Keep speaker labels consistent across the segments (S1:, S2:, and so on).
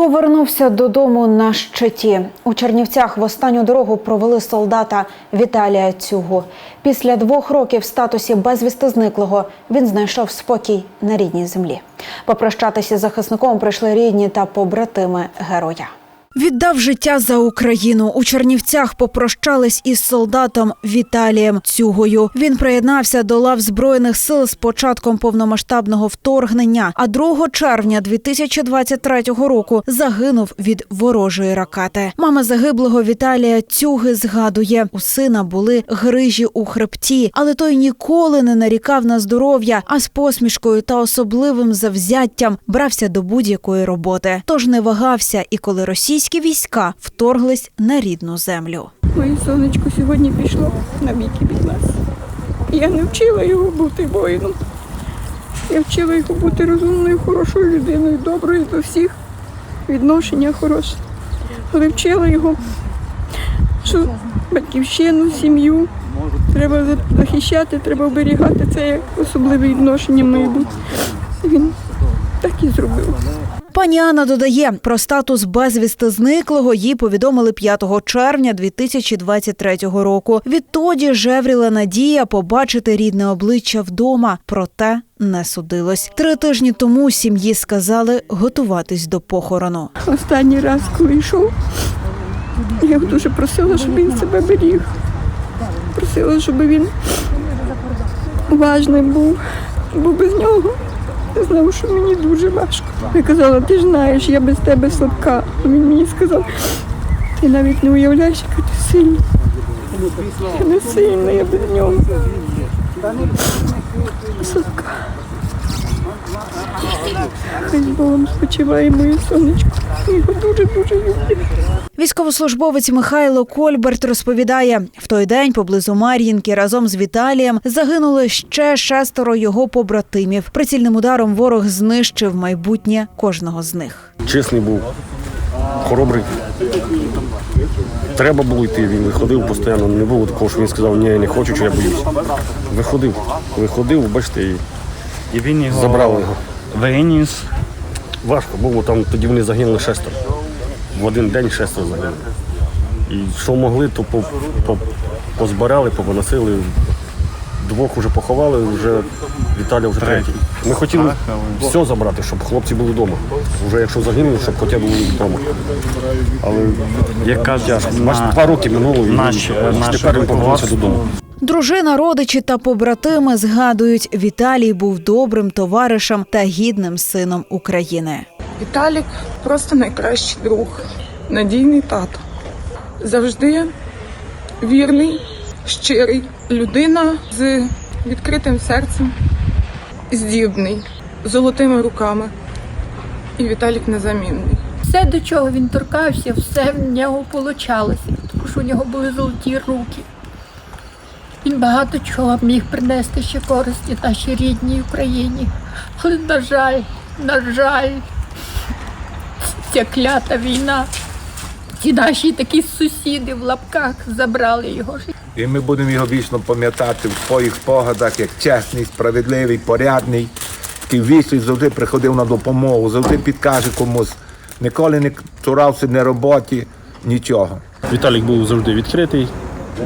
S1: Повернувся додому на щиті. У Чернівцях в останню дорогу провели солдата Віталія Цюгу. Після двох років в статусі безвісти зниклого він знайшов спокій на рідній землі. Попрощатися з захисником прийшли рідні та побратими героя. Віддав життя за Україну. У Чернівцях попрощались із солдатом Віталієм Цюгою. Він приєднався до лав збройних сил з початком повномасштабного вторгнення. А 2 червня 2023 року загинув від ворожої ракети. Мама загиблого Віталія Цюги згадує: у сина були грижі у хребті, але той ніколи не нарікав на здоров'я, а з посмішкою та особливим завзяттям брався до будь-якої роботи. Тож не вагався, і коли російські війська вторглись на рідну землю.
S2: Моє сонечко сьогодні пішло на віки від нас. Я не вчила його бути воїном. Я вчила його бути розумною, хорошою людиною, доброю до всіх, відношення хороше. Але вчила його, що батьківщину, сім'ю треба захищати, треба оберігати. Це як особливе відношення має бути. Він так і зробив.
S1: Пані Анна додає, про статус безвісти зниклого їй повідомили 5 червня 2023 року. Відтоді жевріла надія побачити рідне обличчя вдома, проте не судилось. Три тижні тому сім'ї сказали готуватись до похорону.
S2: Останній раз, коли йшов, я його дуже просила, щоб він себе беріг. Просила, щоб він уважним був, бо без нього я знав, що мені дуже важко. Я казала, ти знаєш, я без тебе слабка. Він мені сказав, ти навіть не уявляєш, яка ти сильна. Я не сильна, я без нього. Слабка. Хай Богом спочиває моє сонечко. Я його дуже-дуже люблю.
S1: Військовослужбовець Михайло Кольберт розповідає, в той день поблизу Мар'їнки разом з Віталієм загинули ще шестеро його побратимів. Прицільним ударом ворог знищив майбутнє кожного з них.
S3: чесний був, хоробрий. Треба було йти, він виходив постійно. Не було такого, що він сказав, ні, я не хочу, чи я боюсь. Виходив, виходив, бачите, і
S4: І він його
S3: забрали його.
S4: Виніс.
S3: Важко було, там тоді вони загинули шестеро. В один день шестеро загинули. І що могли, то по, по, позбирали, повиносили. Двох вже поховали, вже Віталя вже третій. Ми хотіли все забрати, щоб хлопці були вдома. Вже якщо загинули, щоб хоча б були вдома. Але
S4: Як кажуть,
S3: тяжко. два роки минуло, і
S4: наш,
S3: тепер він повернувся додому.
S1: Дружина, родичі та побратими згадують, Віталій був добрим товаришем та гідним сином України.
S2: Віталік просто найкращий друг, надійний тато. Завжди вірний, щирий, людина з відкритим серцем, здібний, золотими руками. І Віталік незамінний.
S5: Все, до чого він торкався, все в нього получалося, тому що у нього були золоті руки. Він багато чого міг принести ще користі нашій рідній Україні. Але, на жаль, на жаль, ця клята війна, ці наші такі сусіди в лапках забрали його життя.
S6: І ми будемо його вічно пам'ятати в своїх спогадах як чесний, справедливий, порядний, який вічно завжди приходив на допомогу, завжди підкаже комусь. Ніколи не цурався ні роботі, нічого.
S7: Віталік був завжди відкритий,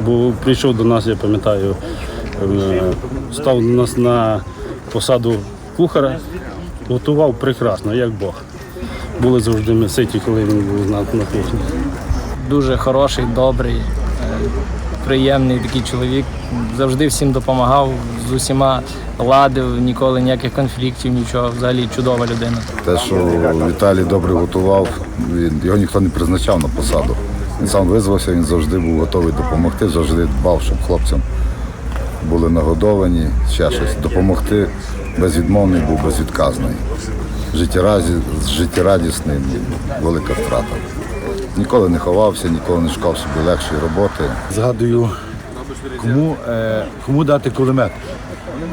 S7: бо прийшов до нас, я пам'ятаю, е, став до нас на посаду кухара, готував прекрасно, як Бог. Були завжди ми ситі, коли він був на, на кухні.
S8: дуже хороший, добрий, е, приємний такий чоловік. Завжди всім допомагав, з усіма ладив, ніколи ніяких конфліктів, нічого. Взагалі чудова людина.
S9: Те, що Віталій добре готував, він, його ніхто не призначав на посаду. Він сам визвався, він завжди був готовий допомогти, завжди дбав, щоб хлопцям були нагодовані, ще щось. Допомогти безвідмовний був безвідказний. Життєрадісний, велика втрата. Ніколи не ховався, ніколи не шукав собі легшої роботи.
S10: згадую, кому, е, кому дати кулемет.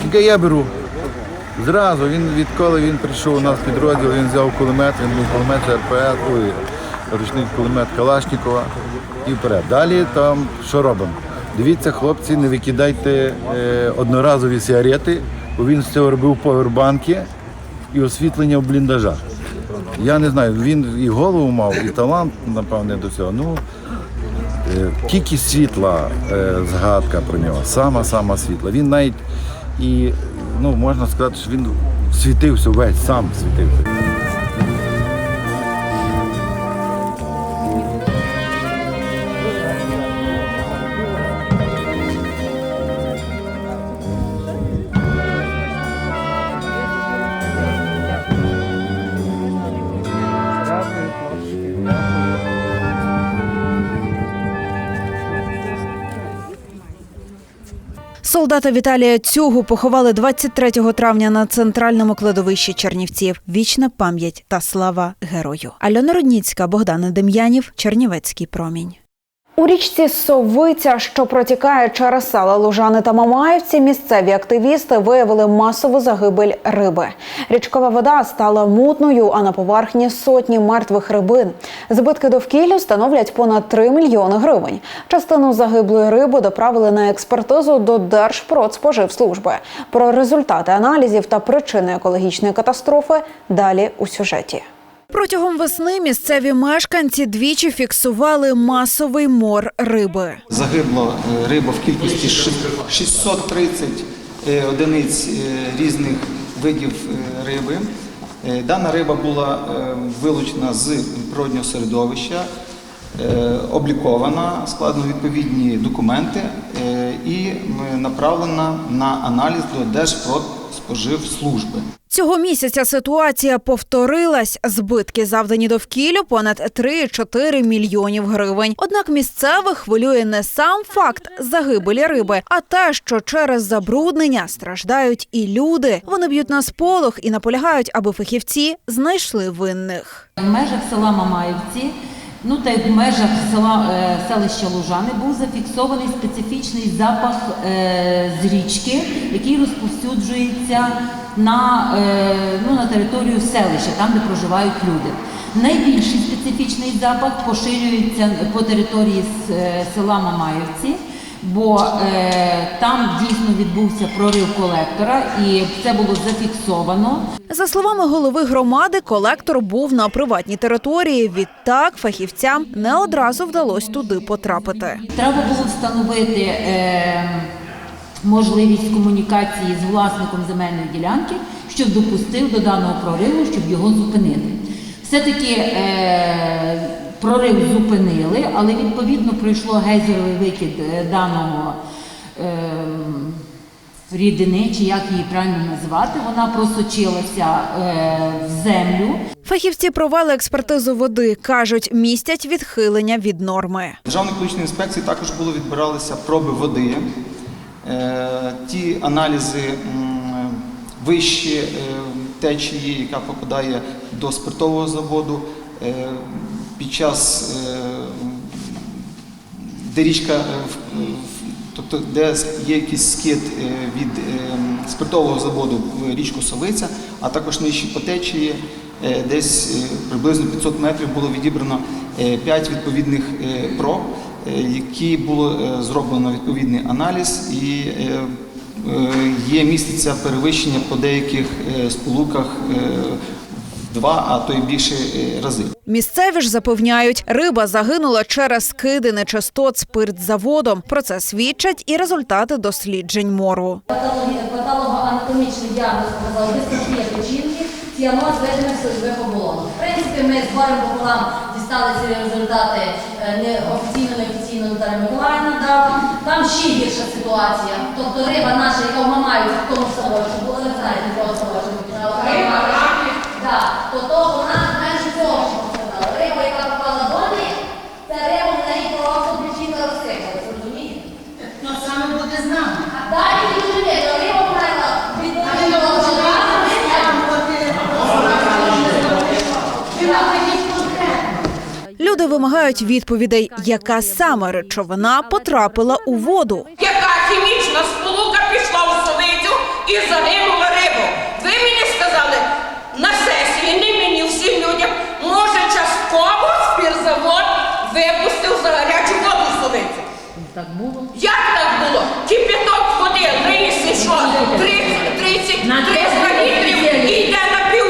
S10: Тільки я беру. Зразу, він відколи він прийшов у нас підрозділ, він взяв кулемет, він був кулемет ой, ручний кулемет Калашнікова і вперед. Далі там що робимо? Дивіться, хлопці, не викидайте е, одноразові сигарети, бо він з цього робив повербанки і освітлення в бліндажах. Я не знаю, він і голову мав, і талант, напевне, до цього. Ну, е, тільки світла е, згадка про нього, сама-сама світла. Він навіть і, ну, можна сказати, що він світився весь, сам світився.
S1: Солдата Віталія Цюгу поховали 23 травня на центральному кладовищі Чернівців. Вічна пам'ять та слава герою. Альона Рудніцька, Богдан Дем'янів, Чернівецький промінь. У річці Совиця, що протікає через села Лужани та Мамаївці, місцеві активісти виявили масову загибель риби. Річкова вода стала мутною, а на поверхні сотні мертвих рибин. Збитки довкіллю становлять понад 3 мільйони гривень. Частину загиблої риби доправили на експертизу до Держпродспоживслужби. Про результати аналізів та причини екологічної катастрофи далі у сюжеті. Протягом весни місцеві мешканці двічі фіксували масовий мор риби.
S11: Загибло е, риба в кількості 630 е, одиниць е, різних видів риби. Дана риба була вилучена з природнього середовища, облікована, складено відповідні документи е, і направлена на аналіз до Держпродспоживслужби.
S1: Цього місяця ситуація повторилась. Збитки завдані довкіллю понад 3,4 мільйонів гривень. Однак місцевих хвилює не сам факт загибелі риби, а те, що через забруднення страждають і люди. Вони б'ють на сполох і наполягають, аби фахівці знайшли винних.
S12: В межах села Мамаївці, ну та й в межах села е, селища Лужани був зафіксований специфічний запах е, з річки, який розповсюджується на, е, ну, на територію селища, там де проживають люди. Найбільший специфічний запах поширюється по території е, села Мамаївці. Бо е, там дійсно відбувся прорив колектора, і це було зафіксовано.
S1: За словами голови громади, колектор був на приватній території. Відтак фахівцям не одразу вдалося туди потрапити.
S12: Треба було встановити е, можливість комунікації з власником земельної ділянки, щоб допустив до даного прориву, щоб його зупинити. Все-таки е, прорив зупинили, але відповідно пройшло гейзеровий викид е, даного. Е, Рідини, чи як її правильно назвати, вона просочилася е, в землю.
S1: Фахівці провели експертизу води. кажуть, містять відхилення від норми.
S11: Державної екологічної інспекції також було відбиралися проби води. Е, Ті аналізи м, вищі е, течії, яка попадає до спиртового заводу, е, під час е, де річка, е, тобто де є якийсь скид е, від спиртового заводу в річку Совиця, а також нижчі по течії, е, десь приблизно 500 метрів було відібрано 5 відповідних проб, які було зроблено відповідний аналіз і є міститься перевищення по деяких сполуках два, а то й більше е, рази.
S1: Місцеві ж запевняють, риба загинула через скиди нечистот спиртзаводом. Про це свідчать і результати досліджень мору.
S13: Патологоанатомічний діагноз показав дистрофія печінки, ціаноз зведених слизових оболонок. В принципі, ми з горем пополам дістали ці результати е, неофіційно, неофіційно Наталя Миколаївна дала. Там ще гірша ситуація. Тобто риба наша, яка в Мамаївці, в тому ставочку, була, ви знаєте, якого ставочку. Риба, То то вона цього ще. Риба, яка попала до неї, це риба в неї просто печінка розсипалася, розумієте?
S14: Саме буде з нами.
S13: А далі люди, риба
S1: вимагають відповідей, яка саме речовина потрапила у воду.
S14: Яка хімічна сполука пішла у совицю і загинула рибу? Ви мені сказали на сесії, не мені, всім людям, може частково спір
S12: Так було.
S14: Як так було? Кипяток води, виїзди що? 30, 30,
S12: На
S14: 300
S12: те
S14: літрів і йде на пів,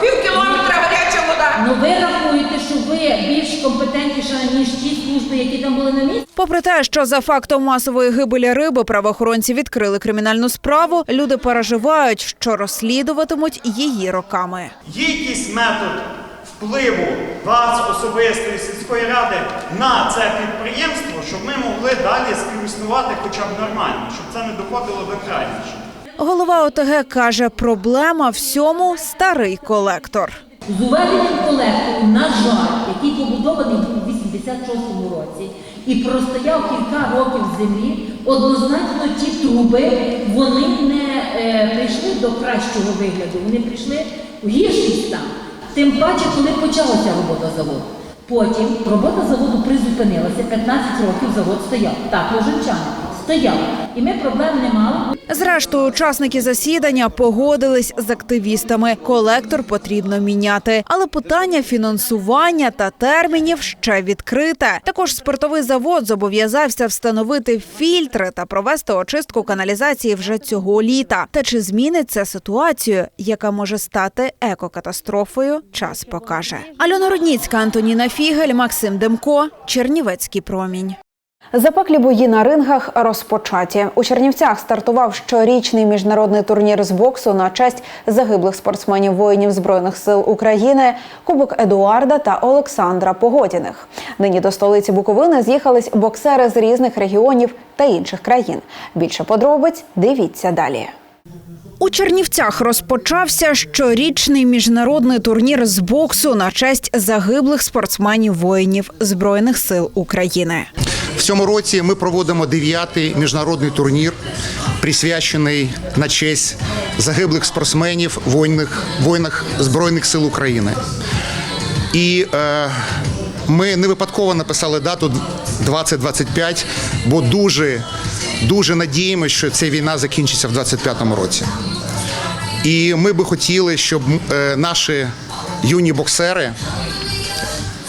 S14: пів кілометра гаряча вода.
S12: Ну ви рахуєте, що ви більш компетентніша, ніж ті служби, які там були на місці?
S1: Попри те, що за фактом масової гибелі риби правоохоронці відкрили кримінальну справу, люди переживають, що розслідуватимуть її роками.
S15: Є якийсь метод впливу вас, особистої сільської ради, на це підприємство, щоб ми могли далі співіснувати хоча б нормально, щоб це не доходило до крайнощів.
S1: Голова ОТГ каже, проблема всьому старий колектор.
S12: З уведенням колектору, на жаль, який побудований у 86-му році і простояв кілька років в землі, однозначно ті труби вони не е, прийшли до кращого вигляду, вони прийшли в гірший стан. Тим паче, коли почалася робота заводу. Потім робота заводу призупинилася, 15 років завод стояв. Так, Ложенчани, стояв. І ми проблем не мали.
S1: Зрештою, учасники засідання погодились з активістами. Колектор потрібно міняти, але питання фінансування та термінів ще відкрите. Також спиртовий завод зобов'язався встановити фільтри та провести очистку каналізації вже цього літа. Та чи змінить це ситуацію, яка може стати екокатастрофою? Час покаже. Альона Рудніцька, Антоніна Фігель, Максим Демко, Чернівецький промінь. Запеклі бої на рингах розпочаті. У Чернівцях стартував щорічний міжнародний турнір з боксу на честь загиблих спортсменів воїнів збройних сил України, Кубок Едуарда та Олександра Погодіних. Нині до столиці Буковини з'їхались боксери з різних регіонів та інших країн. Більше подробиць дивіться далі. У Чернівцях розпочався щорічний міжнародний турнір з боксу на честь загиблих спортсменів воїнів збройних сил України.
S16: В цьому році ми проводимо дев'ятий міжнародний турнір, присвячений на честь загиблих спортсменів воїнних, воїнах Збройних сил України. І е, ми не випадково написали дату 2025, бо дуже, дуже надіємося, що ця війна закінчиться в 2025 році. І ми би хотіли, щоб е, наші юні боксери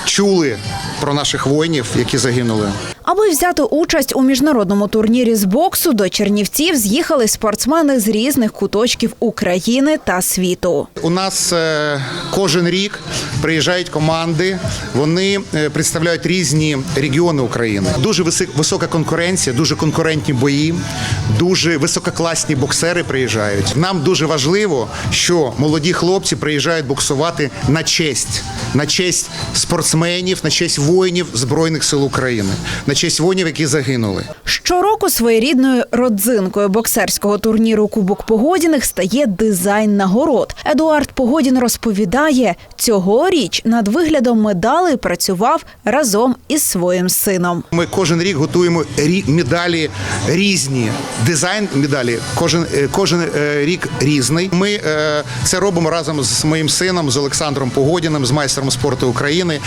S16: чули про наших воїнів, які загинули.
S1: Аби взяти участь у міжнародному турнірі з боксу до Чернівців з'їхали спортсмени з різних куточків України та світу.
S16: У нас е, кожен рік приїжджають команди, вони е, представляють різні регіони України. Дуже висока конкуренція, дуже конкурентні бої, дуже висококласні боксери приїжджають. Нам дуже важливо, що молоді хлопці приїжджають боксувати на честь, на честь спортсменів, на честь воїнів Збройних сил України, на честь воїнів, які загинули.
S1: Щороку своєрідною родзинкою боксерського турніру Кубок Погодіних стає дизайн нагород. Едуард Погодін розповідає, цьогоріч над виглядом медалей працював разом із своїм сином.
S16: Ми кожен рік готуємо рі- медалі різні. Дизайн медалі кожен, е, кожен е, рік різний. Ми е, це робимо разом з моїм сином, з Олександром Погодіним, з майстром спорту України.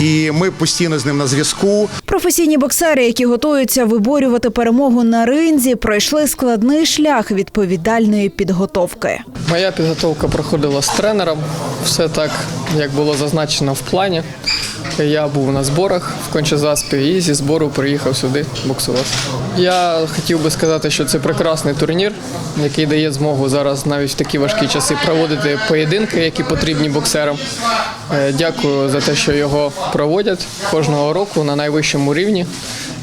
S16: І ми постійно з ним на зв'язку.
S1: Професійні боксери, які готуються виборювати перемогу на ринзі, пройшли складний шлях відповідальної підготовки.
S8: Моя підготовка проходила з тренером. Все так, як було зазначено в плані. Я був на зборах в Кончезаспі і зі збору приїхав сюди боксувати. Я хотів би сказати, що це прекрасний турнір, який дає змогу зараз навіть в такі важкі часи проводити поєдинки, які потрібні боксерам. Е, Дякую за те, що його проводять кожного року на найвищому рівні.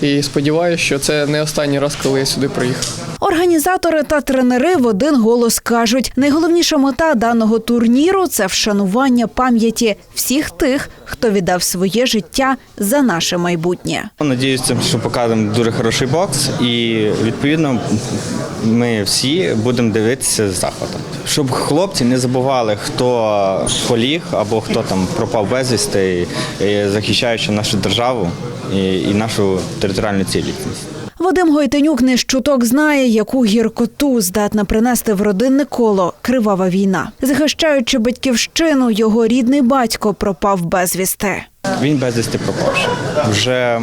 S8: І сподіваюся, що це не останній раз, коли я сюди приїхав.
S1: Організатори та тренери в один голос кажуть: найголовніша мета даного турніру це вшанування пам'яті всіх тих, хто віддав своє життя за наше майбутнє.
S4: Надіюся, що покажемо дуже хороший бокс, і відповідно ми всі будемо дивитися з захватом. Щоб хлопці не забували, хто поліг або хто там пропав безвісти, захищаючи нашу державу і, нашу територіальну цілісність.
S1: Вадим Гойтенюк не щуток знає, яку гіркоту здатна принести в родинне коло кривава війна. Захищаючи батьківщину, його рідний батько пропав безвісти.
S4: Він безвісти пропавши. Вже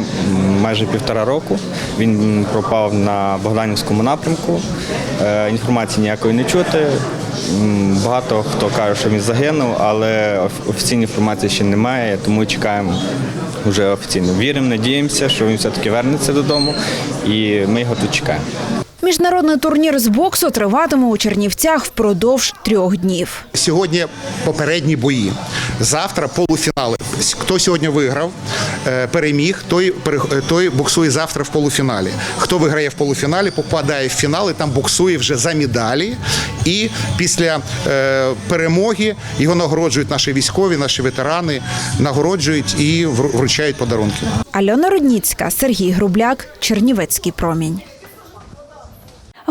S4: майже півтора року він пропав на Богданівському напрямку. Е, Інформації ніякої не чути. Багато хто каже, що він загинув, але офіційної інформації ще немає, тому чекаємо вже офіційно. Віримо, надіємося, що він все-таки вернеться додому, і ми його тут чекаємо.
S1: Міжнародний турнір з боксу триватиме у Чернівцях впродовж трьох днів.
S16: Сьогодні попередні бої. Завтра полуфінали. Хто сьогодні виграв, е, переміг, той, е, той боксує завтра в полуфіналі. Хто виграє в полуфіналі, попадає в фінал і там боксує вже за медалі. І після е, перемоги його нагороджують наші військові, наші ветерани, нагороджують і вру- вручають подарунки.
S1: Альона Рудніцька, Сергій Грубляк, Чернівецький промінь.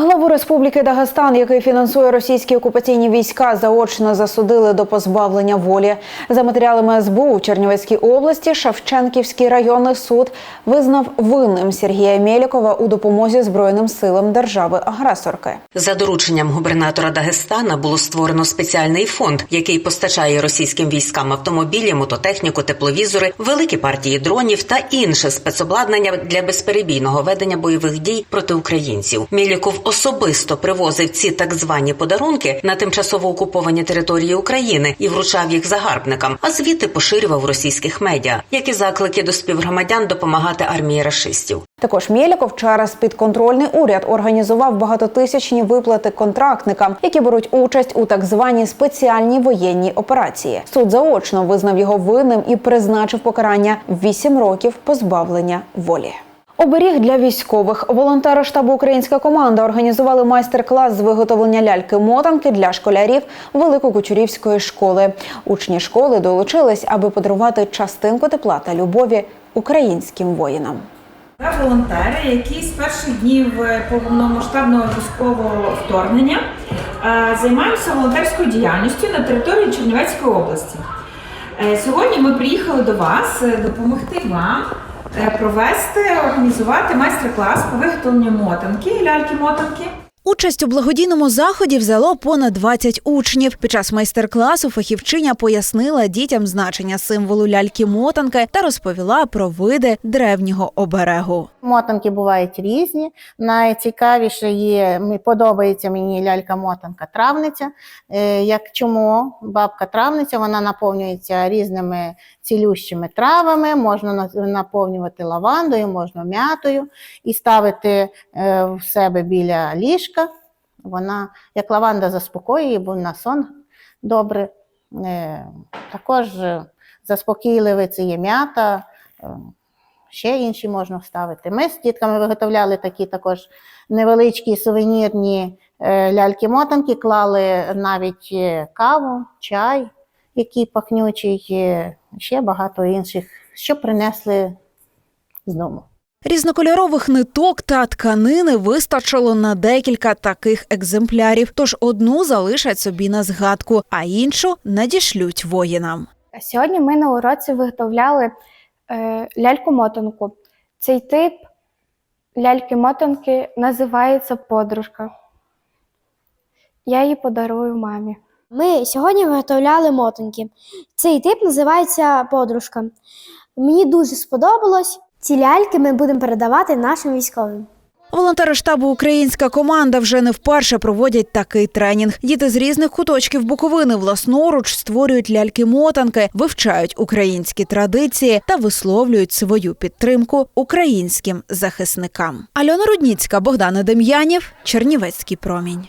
S1: Главу Республіки Дагестан, який фінансує російські окупаційні війська, заочно засудили до позбавлення волі. За матеріалами СБУ у Чернівецькій області Шевченківський районний суд визнав винним Сергія Мєлікова у допомозі Збройним силам держави-агресорки.
S17: За дорученням губернатора Дагестана було створено спеціальний фонд, який постачає російським військам автомобілі, мототехніку, тепловізори, великі партії дронів та інше спецобладнання для безперебійного ведення бойових дій проти українців. Міліков особисто привозив ці так звані подарунки на тимчасово окуповані території України і вручав їх загарбникам, а звідти поширював російських медіа, як і заклики до співгромадян допомагати армії рашистів.
S1: Також Мєліков через підконтрольний уряд організував багатотисячні виплати контрактникам, які беруть участь у так званій спеціальній воєнній операції. Суд заочно визнав його винним і призначив покарання 8 років позбавлення волі. Оберіг для військових волонтери штабу Українська команда організували майстер-клас з виготовлення ляльки-мотанки для школярів Великокучурівської школи. Учні школи долучились, аби подарувати частинку тепла та любові українським воїнам.
S18: Волонтери, які з перших днів е, повномасштабного військового вторгнення е, займаються волонтерською діяльністю на території Чернівецької області. Е, Сьогодні ми приїхали до вас допомогти вам провести, організувати майстер-клас по виготовленню мотанки, ляльки-мотанки.
S1: Участь у благодійному заході взяло понад 20 учнів. Під час майстер-класу фахівчиня пояснила дітям значення символу ляльки-мотанки та розповіла про види древнього оберегу.
S19: Мотанки бувають різні. Найцікавіше є, подобається мені лялька-мотанка травниця. Е, Як чому бабка травниця, вона наповнюється різними цілющими травами, можна наповнювати лавандою, можна м'ятою і ставити е, в себе біля ліжка. Вона, як лаванда, заспокоює, бо на сон добре. Е, Також заспокійливе це є м'ята. Ще інші можна вставити. Ми з дітками виготовляли такі також невеличкі сувенірні е, ляльки-мотанки, клали навіть е, каву, чай, який пахнючий, е, ще багато інших, що принесли з дому.
S1: Різнокольорових ниток та тканини вистачило на декілька таких екземплярів, тож одну залишать собі на згадку, а іншу надішлють воїнам.
S20: Сьогодні ми на уроці виготовляли ляльку-мотанку. Цей тип ляльки-мотанки називається подружка. Я її подарую мамі.
S21: Ми сьогодні виготовляли мотанки. Цей тип називається подружка. Мені дуже сподобалось. Ці ляльки ми будемо передавати нашим військовим.
S1: Волонтери штабу Українська команда вже не вперше проводять такий тренінг. Діти з різних куточків Буковини власноруч створюють ляльки-мотанки, вивчають українські традиції та висловлюють свою підтримку українським захисникам. Альона Рудніцька, Богдана Дем'янів, Чернівецький промінь.